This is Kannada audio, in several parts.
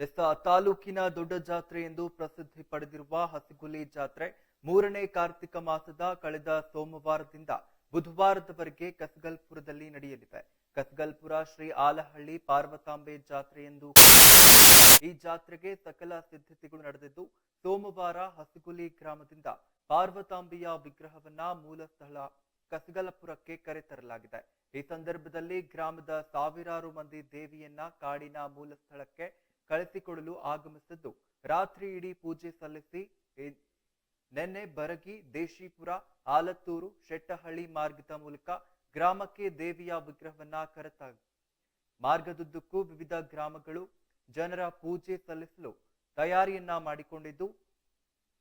ಎಸ್ ತಾಲೂಕಿನ ದೊಡ್ಡ ಜಾತ್ರೆ ಎಂದು ಪ್ರಸಿದ್ಧಿ ಪಡೆದಿರುವ ಹಸಿಗುಲಿ ಜಾತ್ರೆ ಮೂರನೇ ಕಾರ್ತಿಕ ಮಾಸದ ಕಳೆದ ಸೋಮವಾರದಿಂದ ಬುಧವಾರದವರೆಗೆ ಕಸಗಲ್ಪುರದಲ್ಲಿ ನಡೆಯಲಿದೆ. ಕಸಗಲ್ಪುರ ಶ್ರೀ ಆಲಹಳ್ಳಿ ಪಾರ್ವತಾಂಬೆ ಜಾತ್ರೆ ಎಂದು ಈ ಜಾತ್ರೆಗೆ ಸಕಲ ಸಿದ್ಧತೆಗಳು ನಡೆದಿದ್ದು, ಸೋಮವಾರ ಹಸಿಗುಲಿ ಗ್ರಾಮದಿಂದ ಪಾರ್ವತಾಂಬೆಯ ವಿಗ್ರಹವನ್ನ ಮೂಲ ಸ್ಥಳ ಕಸಗಲಪುರಕ್ಕೆ ಕರೆತರಲಾಗಿದೆ ಈ ಸಂದರ್ಭದಲ್ಲಿ ಗ್ರಾಮದ ಸಾವಿರಾರು ಮಂದಿ ದೇವಿಯನ್ನ ಕಾಡಿನ ಮೂಲ ಸ್ಥಳಕ್ಕೆ ಕಳಿಸಿಕೊಡಲು ಆಗಮಿಸಿದ್ದು. ರಾತ್ರಿ ಇಡೀ ಪೂಜೆ ಸಲ್ಲಿಸಿ ನೆನ್ನೆ ಬರಗಿ, ದೇಶೀಪುರ ಆಲತ್ತೂರು ಶೆಟ್ಟಹಳ್ಳಿ ಮಾರ್ಗದ ಮೂಲಕ ಗ್ರಾಮಕ್ಕೆ ದೇವಿಯ ವಿಗ್ರಹವನ್ನ ಕರೆತ, ಮಾರ್ಗದುದ್ದಕ್ಕೂ ವಿವಿಧ ಗ್ರಾಮಗಳು ಜನರ ಪೂಜೆ ಸಲ್ಲಿಸಲು ತಯಾರಿಯನ್ನ ಮಾಡಿಕೊಂಡಿದ್ದು,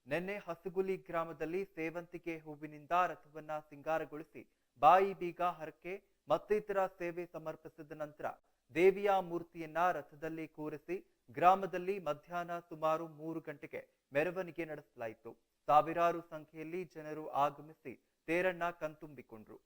ನಿನ್ನೆ ಹಸುಗುಲಿ ಗ್ರಾಮದಲ್ಲಿ ಸೇವಂತಿಗೆ ಹೂವಿನಿಂದ ರಥವನ್ನ ಸಿಂಗಾರಗೊಳಿಸಿ, ಬಾಯಿ ಬೀಗ ಹರಕೆ ಮತ್ತಿತರ ಸೇವೆ ಸಮರ್ಪಿಸಿದ ನಂತರ ದೇವಿಯ ಮೂರ್ತಿಯನ್ನ ರಥದಲ್ಲಿ ಕೂರಿಸಿ ಗ್ರಾಮದಲ್ಲಿ ಮಧ್ಯಾಹ್ನ ಸುಮಾರು ಮೂರು ಗಂಟೆಗೆ ಮೆರವಣಿಗೆ ನಡೆಸಲಾಯಿತು. ಸಾವಿರಾರು ಸಂಖ್ಯೆಯಲ್ಲಿ ಜನರು ಆಗಮಿಸಿ ತೇರನ್ನ ಕಣ್ತುಂಬಿಕೊಂಡ್ರು.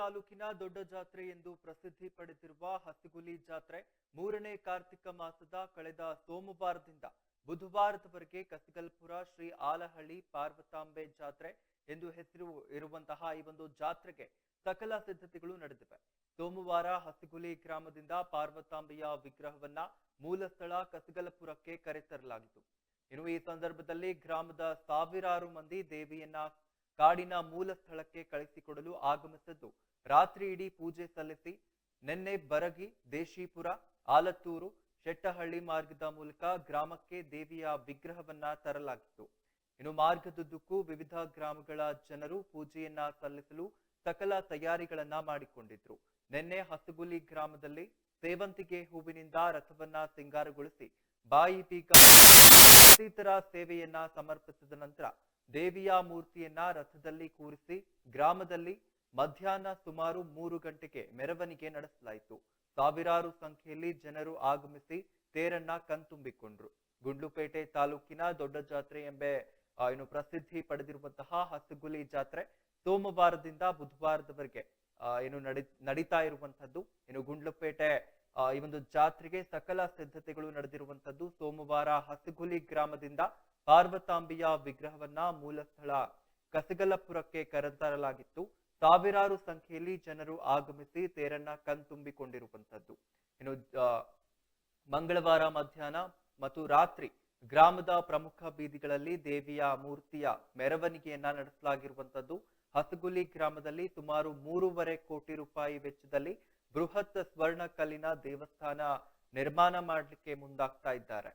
ತಾಲೂಕಿನ ದೊಡ್ಡ ಜಾತ್ರೆ ಎಂದು ಪ್ರಸಿದ್ಧಿ ಪಡೆದಿರುವ ಹಸಿಗುಲಿ ಜಾತ್ರೆ ಮೂರನೇ ಕಾರ್ತಿಕ ಮಾಸದ ಕಳೆದ ಸೋಮವಾರದಿಂದ ಬುಧವಾರದವರೆಗೆ ಕಸಗಲ್ಪುರ ಶ್ರೀ ಆಲಹಳ್ಳಿ ಪಾರ್ವತಾಂಬೆ ಜಾತ್ರೆ ಎಂದು ಹೆಸರು ಇರುವಂತಹ ಈ ಒಂದು ಜಾತ್ರೆಗೆ ಸಕಲ ಸಿದ್ಧತೆಗಳು ನಡೆದಿವೆ. ಸೋಮವಾರ ಹಸಿಗುಲಿ ಗ್ರಾಮದಿಂದ ಪಾರ್ವತಾಂಬೆಯ ವಿಗ್ರಹವನ್ನ ಮೂಲ ಸ್ಥಳ ಕಸಗಲಪುರಕ್ಕೆ ಕರೆತರಲಾಗಿತ್ತು. ಇನ್ನು ಈ ಸಂದರ್ಭದಲ್ಲಿ ಗ್ರಾಮದ ಸಾವಿರಾರು ಮಂದಿ ದೇವಿಯನ್ನ ಕಾಡಿನ ಮೂಲ ಸ್ಥಳಕ್ಕೆ ಕಳಿಸಿಕೊಡಲು ಆಗಮಿಸಿದ್ದು ರಾತ್ರಿ ಇಡೀ ಪೂಜೆ ಸಲ್ಲಿಸಿ ನಿನ್ನೆ ಬರಗಿ ದೇಶೀಪುರ, ಆಲತ್ತೂರು, ಶೆಟ್ಟಹಳ್ಳಿ ಮಾರ್ಗದ ಮೂಲಕ ಗ್ರಾಮಕ್ಕೆ ದೇವಿಯ ವಿಗ್ರಹವನ್ನ ತರಲಾಗಿತ್ತು. ಇನ್ನು ಮಾರ್ಗದುದ್ದಕ್ಕೂ ವಿವಿಧ ಗ್ರಾಮಗಳ ಜನರು ಪೂಜೆಯನ್ನ ಸಲ್ಲಿಸಲು ಸಕಲ ತಯಾರಿಗಳನ್ನ ಮಾಡಿಕೊಂಡಿದ್ರು. ನಿನ್ನೆ ಹಸುಗುಲಿ ಗ್ರಾಮದಲ್ಲಿ ಸೇವಂತಿಗೆ ಹೂವಿನಿಂದ ರಥವನ್ನ ಸಿಂಗಾರಗೊಳಿಸಿ ಬಾಯಿ ಬೀಗ ಮತ್ತಿತರ ಸೇವೆಯನ್ನ ಸಮರ್ಪಿಸಿದ ನಂತರ ದೇವಿಯ ಮೂರ್ತಿಯನ್ನ ರಥದಲ್ಲಿ ಕೂರಿಸಿ ಗ್ರಾಮದಲ್ಲಿ ಮಧ್ಯಾಹ್ನ ಸುಮಾರು ಮೂರು ಗಂಟೆಗೆ ಮೆರವಣಿಗೆ ನಡೆಸಲಾಯಿತು. ಸಾವಿರಾರು ಸಂಖ್ಯೆಯಲ್ಲಿ ಜನರು ಆಗಮಿಸಿ ತೇರನ್ನ ಕಣ್ತುಂಬಿಕೊಂಡ್ರು. ಗುಂಡ್ಲುಪೇಟೆ ತಾಲೂಕಿನ ದೊಡ್ಡ ಜಾತ್ರೆ ಎಂಬ ಏನು ಪ್ರಸಿದ್ಧಿ ಪಡೆದಿರುವಂತಹ ಹಸುಗುಲಿ ಜಾತ್ರೆ ಸೋಮವಾರದಿಂದ ಬುಧವಾರದವರೆಗೆ ಏನು ನಡಿ, ನಡೀತಾ ಇರುವಂತದ್ದು ಏನು ಗುಂಡ್ಲುಪೇಟೆ ಈ ಒಂದು ಜಾತ್ರೆಗೆ ಸಕಲ ಸಿದ್ಧತೆಗಳು ನಡೆದಿರುವಂತದ್ದು ಸೋಮವಾರ ಹಸುಗುಲಿ ಗ್ರಾಮದಿಂದ ಪಾರ್ವತಾಂಬಿಯ ವಿಗ್ರಹವನ್ನ ಮೂಲ ಸ್ಥಳ ಕಸಗಲಪುರಕ್ಕೆ ಕರೆತರಲಾಗಿತ್ತು. ಸಾವಿರಾರು ಸಂಖ್ಯೆಯಲ್ಲಿ ಜನರು ಆಗಮಿಸಿ ತೇರನ್ನ ಕಣ್ತುಂಬಿಕೊಂಡಿರುವಂತದ್ದು ಇನ್ನು ಮಂಗಳವಾರ ಮಧ್ಯಾಹ್ನ ಮತ್ತು ರಾತ್ರಿ ಗ್ರಾಮದ ಪ್ರಮುಖ ಬೀದಿಗಳಲ್ಲಿ ದೇವಿಯ ಮೂರ್ತಿಯ ಮೆರವಣಿಗೆಯನ್ನ ನಡೆಸಲಾಗಿರುವಂತದ್ದು ಹಸಗುಲಿ ಗ್ರಾಮದಲ್ಲಿ ಸುಮಾರು ಮೂರುವರೆ ಕೋಟಿ ರೂಪಾಯಿ ವೆಚ್ಚದಲ್ಲಿ ಬೃಹತ್ ಸ್ವರ್ಣ ಕಲ್ಲಿನ ದೇವಸ್ಥಾನ ನಿರ್ಮಾಣ ಮಾಡಲಿಕ್ಕೆ ಮುಂದಾಗ್ತಾ ಇದ್ದಾರೆ.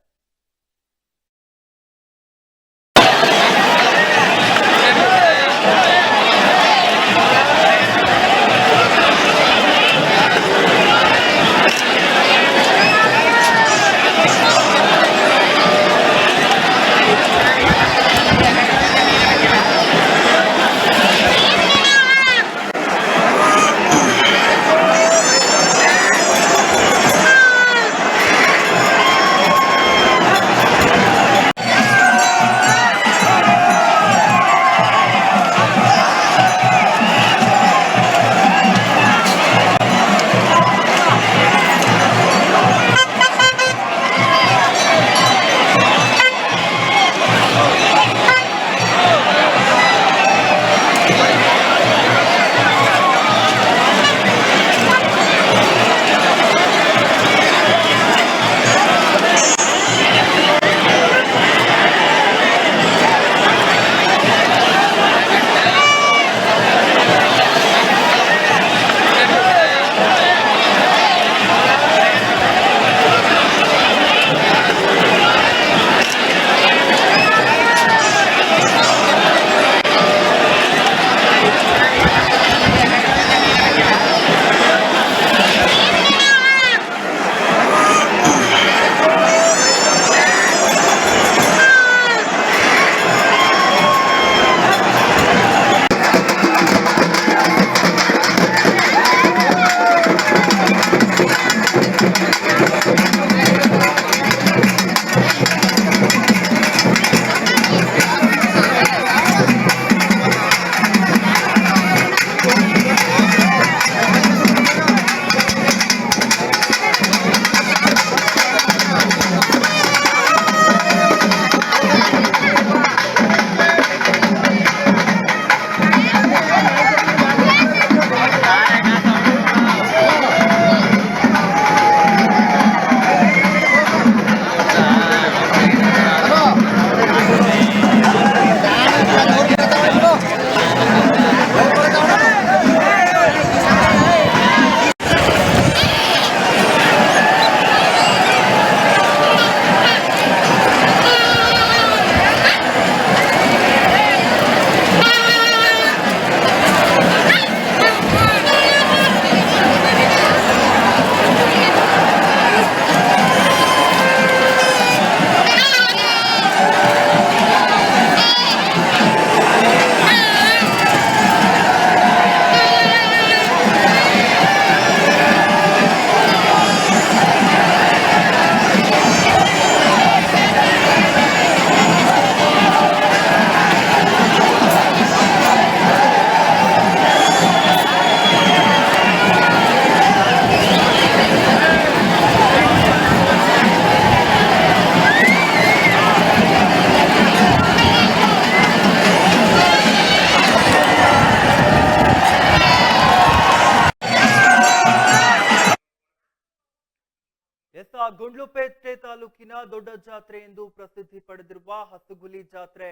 ಗುಂಡ್ಲುಪೇಟೆ ತಾಲೂಕಿನ ದೊಡ್ಡ ಜಾತ್ರೆ ಎಂದು ಪ್ರಸಿದ್ಧಿ ಪಡೆದಿರುವ ಹಸುಗುಲಿ ಜಾತ್ರೆ.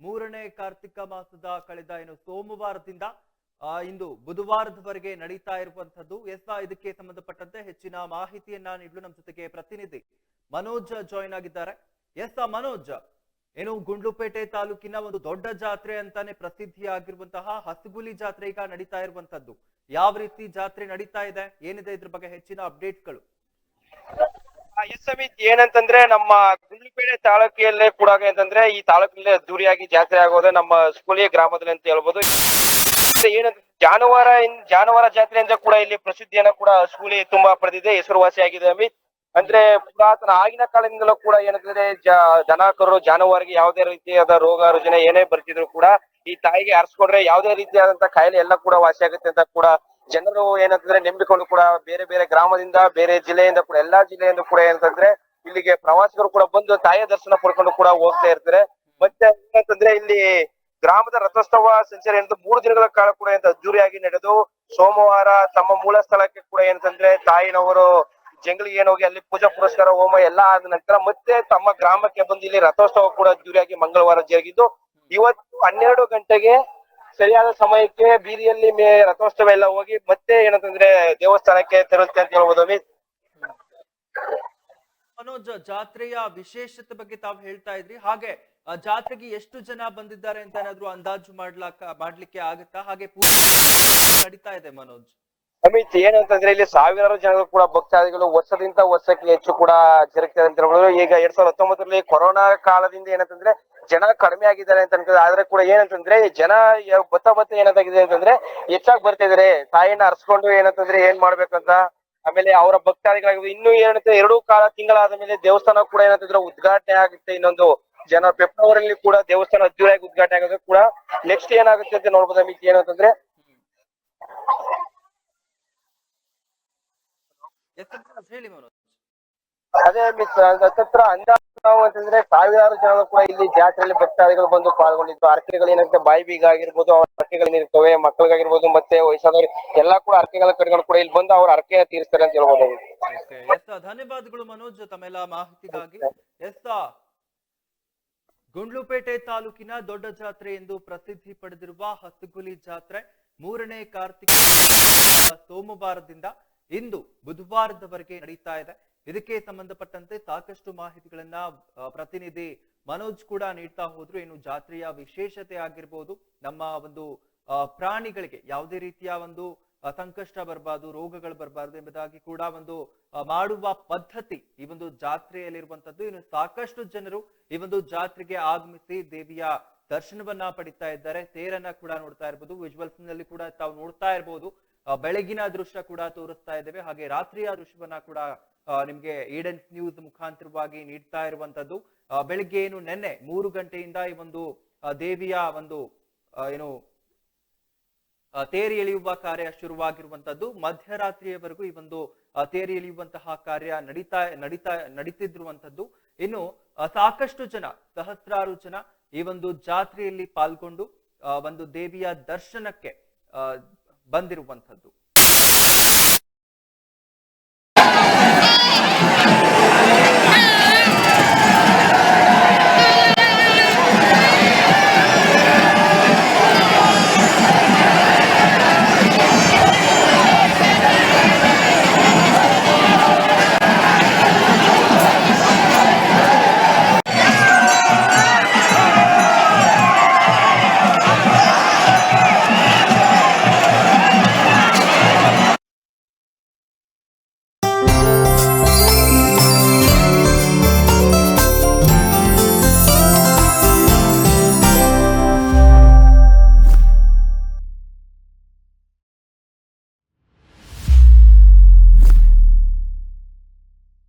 ಮೂರನೇ ಕಾರ್ತಿಕ ಮಾಸದ ಕಳೆದ ಏನು ಸೋಮವಾರದಿಂದ ಇಂದು ಬುಧವಾರದವರೆಗೆ ನಡೀತಾ ಇರುವಂತದ್ದು ಎಸ್ ಇದಕ್ಕೆ ಸಂಬಂಧಪಟ್ಟಂತೆ ಹೆಚ್ಚಿನ ಮಾಹಿತಿಯನ್ನ ನೀಡಲು ನಮ್ಮ ಜೊತೆಗೆ ಪ್ರತಿನಿಧಿ ಮನೋಜ್ ಜಾಯಿನ್ ಆಗಿದ್ದಾರೆ. ಎಸ್ ಮನೋಜ್, ಏನು ಗುಂಡ್ಲುಪೇಟೆ ತಾಲೂಕಿನ ಒಂದು ದೊಡ್ಡ ಜಾತ್ರೆ ಅಂತಾನೆ ಪ್ರಸಿದ್ಧಿಯಾಗಿರುವಂತಹ ಹಸುಗುಲಿ ಜಾತ್ರೆ ಈಗ ನಡೀತಾ ಇರುವಂತದ್ದು ಯಾವ ರೀತಿ ಜಾತ್ರೆ ನಡೀತಾ ಇದೆ? ಏನಿದೆ ಇದ್ರ ಬಗ್ಗೆ ಹೆಚ್ಚಿನ ಅಪ್ಡೇಟ್ಗಳು ಎಸ್ ಏನಂತಂದ್ರೆ ನಮ್ಮ ಗುಂಡ್ಲುಪೇಟೆ ತಾಲೂಕಿಯಲ್ಲೇ ಕೂಡ ಅಂತಂದ್ರೆ ಈ ತಾಲೂಕಿನಲ್ಲಿ ಅದ್ದೂರಿಯಾಗಿ ಜಾತ್ರೆ ಆಗೋದು ನಮ್ಮ ಸ್ಕೂಲಿಯ ಗ್ರಾಮದಲ್ಲಿ ಅಂತ ಹೇಳ್ಬೋದು. ಏನಂತ ಜಾನುವಾರ ಜಾನುವಾರ ಜಾತ್ರೆ ಅಂತ ಕೂಡ ಇಲ್ಲಿ ಪ್ರಸಿದ್ಧಿಯನ್ನ ಕೂಡ ಸ್ಕೂಲಿ ತುಂಬಾ ಪಡೆದಿದೆ ಹೆಸರುವಾಸಿಯಾಗಿದೆ ಅಮಿತ್. ಅಂದ್ರೆ ಪುರಾತನ ಆಗಿನ ಕಾಲದಿಂದಲೂ ಕೂಡ ಏನಂತಂದ್ರೆ ಜನಕರು ಜಾನುವಾರಿಗೆ ಯಾವುದೇ ರೀತಿಯಾದ ರೋಗ ರುಜಿನ ಏನೇ ಬರ್ತಿದ್ರು ಕೂಡ ಈ ತಾಯಿಗೆ ಹರಿಸ್ಕೊಂಡ್ರೆ ಯಾವುದೇ ರೀತಿಯಾದಂತ ಕಾಯಿಲೆ ಎಲ್ಲ ಕೂಡ ವಾಸಿಯಾಗುತ್ತೆ ಅಂತ ಕೂಡ ಜನರು ಏನಂತಂದ್ರೆ ನಂಬಿಕೊಂಡು ಕೂಡ ಬೇರೆ ಬೇರೆ ಗ್ರಾಮದಿಂದ, ಬೇರೆ ಜಿಲ್ಲೆಯಿಂದ ಕೂಡ, ಎಲ್ಲಾ ಜಿಲ್ಲೆಯಿಂದ ಕೂಡ ಏನಂತಂದ್ರೆ ಇಲ್ಲಿಗೆ ಪ್ರವಾಸಿಗರು ಕೂಡ ಬಂದು ತಾಯಿಯ ದರ್ಶನ ಪಡ್ಕೊಂಡು ಕೂಡ ಹೋಗ್ತಾ ಇರ್ತಾರೆ. ಮತ್ತೆ ಏನಂತಂದ್ರೆ ಇಲ್ಲಿ ಗ್ರಾಮದ ರಥೋತ್ಸವ ಸಂಚಾರ ಏನಂತ ಮೂರು ದಿನಗಳ ಕಾಲ ಕೂಡ ಏನಂತ ಅದ್ದೂರಿಯಾಗಿ ನಡೆದು, ಸೋಮವಾರ ತಮ್ಮ ಮೂಲ ಸ್ಥಳಕ್ಕೆ ಕೂಡ ಏನಂತಂದ್ರೆ ತಾಯಿನವರು ಜಂಗಲಿಗೆ ಏನು ಹೋಗಿ ಅಲ್ಲಿ ಪೂಜಾ ಪುರಸ್ಕಾರ, ಹೋಮ ಎಲ್ಲಾ ಆದ ನಂತರ ಮತ್ತೆ ತಮ್ಮ ಗ್ರಾಮಕ್ಕೆ ಬಂದು ಇಲ್ಲಿ ರಥೋತ್ಸವ ಕೂಡ ಅದ್ದೂರಿಯಾಗಿ ಮಂಗಳವಾರ ಜರುಗಿದ್ದು, ಇವತ್ತು ಹನ್ನೆರಡು ಗಂಟೆಗೆ ಸರಿಯಾದ ಸಮಯಕ್ಕೆ ಬೀದಿಯಲ್ಲಿ ಮೇ ರಥೋತ್ಸವ ಎಲ್ಲ ಹೋಗಿ ಮತ್ತೆ ಏನಂತಂದ್ರೆ ದೇವಸ್ಥಾನಕ್ಕೆ ತೆರಳುತ್ತೆ ಅಂತ ಹೇಳ್ಬೋದು ಅಮಿತ್ ಮನೋಜ್, ಜಾತ್ರೆಯ ವಿಶೇಷತೆ ಬಗ್ಗೆ ತಾವು ಹೇಳ್ತಾ ಇದ್ರಿ. ಹಾಗೆ ಜಾತ್ರೆಗೆ ಎಷ್ಟು ಜನ ಬಂದಿದ್ದಾರೆ ಅಂತ ಏನಾದ್ರು ಅಂದಾಜು ಮಾಡ್ಲಾಕ, ಮಾಡ್ಲಿಕ್ಕೆ ಆಗುತ್ತಾ? ಹಾಗೆ ಪೂಜೆ ನಡೀತಾ ಇದೆ ಮನೋಜ್. ಅಮಿತ್, ಏನಂತಂದ್ರೆ ಇಲ್ಲಿ ಸಾವಿರಾರು ಜನರು ಕೂಡ ಭಕ್ತಾದಿಗಳು ವರ್ಷದಿಂದ ವರ್ಷಕ್ಕೆ ಹೆಚ್ಚು ಕೂಡ ಜರುಗ್ತಾರೆ ಅಂತ ಹೇಳ್ಬೋದು. ಈಗ ಎರಡ್ ಸಾವಿರದ ಹತ್ತೊಂಬತ್ತರಲ್ಲಿ ಕೊರೋನಾ ಕಾಲದಿಂದ ಏನಂತಂದ್ರೆ ಜನ ಕಡಿಮೆ ಆಗಿದ್ದಾರೆ ಅಂತ ಅನ್ಕೋದು ಆದ್ರೆ ಕೂಡ ಏನಂತಂದ್ರೆ ಜನ ಬತ್ತ ಬತ್ತ ಏನಂತಾಗಿದೆ ಅಂತಂದ್ರೆ ಹೆಚ್ಚಾಗಿ ಬರ್ತಾ ಇದಾರೆ. ತಾಯಿನ ಅರ್ಸ್ಕೊಂಡು ಏನಂತಂದ್ರೆ ಏನ್ ಮಾಡ್ಬೇಕಂತ? ಆಮೇಲೆ ಅವರ ಭಕ್ತಾದಿಗಳಾಗಿ ಇನ್ನು ಏನಂತ ಎರಡು ಕಾಲ ತಿಂಗಳಾದ ಮೇಲೆ ದೇವಸ್ಥಾನ ಕೂಡ ಏನಂತಂದ್ರೆ ಉದ್ಘಾಟನೆ ಆಗುತ್ತೆ ಇನ್ನೊಂದು. ಜನ ಫೆಬ್ರವರಿಯಲ್ಲಿ ಕೂಡ ದೇವಸ್ಥಾನ ಅದ್ದೂರಿಯಾಗಿ ಉದ್ಘಾಟನೆ ಆಗೋದು ಕೂಡ ನೆಕ್ಸ್ಟ್ ಏನಾಗುತ್ತೆ ಅಂತ ನೋಡ್ಬೋದು ಅಮಿತ್, ಏನಂತಂದ್ರೆ ಹೇಳಿ ಮನೋಜ್. ಅದೇ ಮಿಸ್ ಹತ್ತತ್ರ ಅಂದಾಜು ಅಂತಂದ್ರೆ ಸಾವಿರಾರು ಜನಗಳು ಕೂಡ ಇಲ್ಲಿ ಜಾತ್ರೆಯಲ್ಲಿ ಭಕ್ತಾದಿಗಳು ಬಂದು ಪಾಲ್ಗೊಂಡಿದ್ದು. ಅರ್ಕೆಗಳು ಏನಂತ ಬಾಯಿ ಬೀಗ ಆಗಿರ್ಬೋದು ಅವ್ರ ಅರ್ಕೆಗಳೇನಿರ್ತವೆ ಮಕ್ಕಳಿಗಾಗಿರ್ಬೋದು ಮತ್ತೆ ವಯಸ್ಸಾದವ್ರು ಎಲ್ಲಾ ಕೂಡ ಅರ್ಕೆಗಳ ಕಡೆಗಳು ಕೂಡ ಇಲ್ಲಿ ಬಂದು ಅವ್ರ ಅರ್ಕೆಯ ತೀರಿಸ್ತಾರೆ ಅಂತ ಹೇಳ್ಬೋದು. ಎಸ್ ಧನ್ಯವಾದಗಳು ಮನೋಜ್ ತಮ್ಮೆಲ್ಲ ಮಾಹಿತಿಗಾಗಿ. ಎಸ್ ಗುಂಡ್ಲುಪೇಟೆ ತಾಲೂಕಿನ ದೊಡ್ಡ ಜಾತ್ರೆ ಎಂದು ಪ್ರಸಿದ್ಧಿ ಪಡೆದಿರುವ ಹಸುಗುಲಿ ಜಾತ್ರೆ ಮೂರನೇ ಕಾರ್ತಿಕ ಸೋಮವಾರದಿಂದ ಇಂದು ಬುಧವಾರದವರೆಗೆ ನಡೀತಾ ಇದೆ. ಇದಕ್ಕೆ ಸಂಬಂಧಪಟ್ಟಂತೆ ಸಾಕಷ್ಟು ಮಾಹಿತಿಗಳನ್ನ ಪ್ರತಿನಿಧಿ ಮನೋಜ್ ಕೂಡ ನೀಡ್ತಾ ಹೋದ್ರು. ಏನು ಜಾತ್ರೆಯ ವಿಶೇಷತೆ ಆಗಿರ್ಬೋದು, ನಮ್ಮ ಒಂದು ಪ್ರಾಣಿಗಳಿಗೆ ಯಾವುದೇ ರೀತಿಯ ಒಂದು ಸಂಕಷ್ಟ ಬರಬಾರ್ದು, ರೋಗಗಳು ಬರಬಾರ್ದು ಎಂಬುದಾಗಿ ಕೂಡ ಒಂದು ಮಾಡುವ ಪದ್ಧತಿ ಈ ಒಂದು ಜಾತ್ರೆಯಲ್ಲಿರುವಂತದ್ದು. ಇನ್ನು ಸಾಕಷ್ಟು ಜನರು ಈ ಒಂದು ಜಾತ್ರೆಗೆ ಆಗಮಿಸಿ ದೇವಿಯ ದರ್ಶನವನ್ನ ಪಡಿತಾ ಇದ್ದಾರೆ. ತೇರನ್ನ ಕೂಡ ನೋಡ್ತಾ ಇರ್ಬೋದು. ವಿಜುವಲ್ಸ್ನಲ್ಲಿ ಕೂಡ ತಾವು ನೋಡ್ತಾ ಇರ್ಬೋದು. ಬೆಳಗಿನ ದೃಶ್ಯ ಕೂಡ ತೋರಿಸ್ತಾ ಇದ್ದೇವೆ. ಹಾಗೆ ರಾತ್ರಿಯ ದೃಶ್ಯವನ್ನ ಕೂಡ ನಿಮ್ಗೆ ಈಡೆನ್ಸ್ ನ್ಯೂಸ್ ಮುಖಾಂತರವಾಗಿ ನೀಡ್ತಾ ಇರುವಂತದ್ದು. ಬೆಳಿಗ್ಗೆ ಏನು, ನೆನ್ನೆ ಮೂರು ಗಂಟೆಯಿಂದ ಈ ಒಂದು ದೇವಿಯ ಒಂದು ಏನು ತೇರಿ ಎಳೆಯುವ ಕಾರ್ಯ ಶುರುವಾಗಿರುವಂತದ್ದು. ಮಧ್ಯರಾತ್ರಿಯವರೆಗೂ ಈ ಒಂದು ತೇರಿ ಎಳೆಯುವಂತಹ ಕಾರ್ಯ ನಡೀತಾ ನಡೀತಾ, ನಡೀತಿದ್ರುವಂತದ್ದು. ಇನ್ನು ಸಾಕಷ್ಟು ಜನ, ಸಹಸ್ರಾರು ಜನ ಈ ಒಂದು ಜಾತ್ರೆಯಲ್ಲಿ ಪಾಲ್ಗೊಂಡು ಒಂದು ದೇವಿಯ ದರ್ಶನಕ್ಕೆ બંધ રૂપન થતું